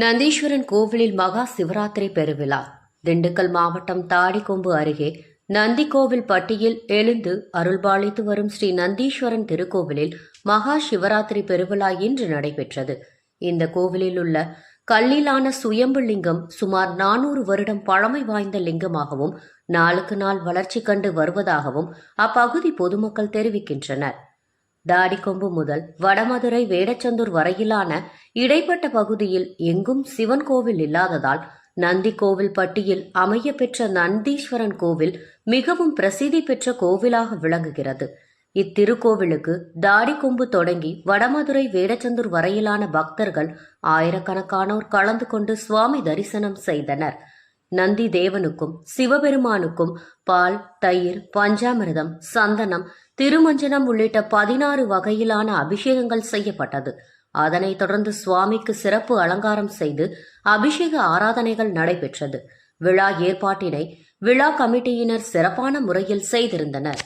நந்தீஸ்வரன் கோவிலில் மகா சிவராத்திரி பெருவிழா. திண்டுக்கல் மாவட்டம் தாடிக்கொம்பு அருகே நந்திக்கோவில் பட்டியில் எழுந்து அருள்பாலித்து வரும் ஸ்ரீ நந்தீஸ்வரன் திருக்கோவிலில் மகா சிவராத்திரி பெருவிழா இன்று நடைபெற்றது. இந்த கோவிலில் உள்ள கல்லிலான சுயம்பு லிங்கம் சுமார் நானூறு வருடம் பழமை வாய்ந்த லிங்கமாகவும் நாளுக்கு நாள் வளர்ச்சி கண்டு வருவதாகவும் அப்பகுதி பொதுமக்கள் தெரிவிக்கின்றனர். தாடிக்கொம்பு முதல் வடமதுரை வேடச்சந்தூர் வரையிலான இடைப்பட்ட பகுதியில் எங்கும் சிவன் கோவில் இல்லாததால் நந்தி கோவில் பட்டியில் அமைய பெற்ற நந்தீஸ்வரன் கோவில் மிகவும் பிரசித்தி பெற்ற கோவிலாக விளங்குகிறது. இத்திருக்கோவிலுக்கு தாடிக்கொம்பு தொடங்கி வடமதுரை வேடச்சந்தூர் வரையிலான பக்தர்கள் ஆயிரக்கணக்கானோர் கலந்து கொண்டு சுவாமி தரிசனம் செய்தனர். நந்தி தேவனுக்கும் சிவபெருமானுக்கும் பால் தயிர் பஞ்சாமிரதம் சந்தனம் திருமஞ்சனம் உள்ளிட்ட பதினாறு வகையிலான அபிஷேகங்கள் செய்யப்பட்டது. அதனைத் தொடர்ந்து சுவாமிக்கு சிறப்பு அலங்காரம் செய்து அபிஷேக ஆராதனைகள் நடைபெற்றது. விழா ஏற்பாட்டினை விழா கமிட்டியினர் சிறப்பான முறையில் செய்திருந்தனர்.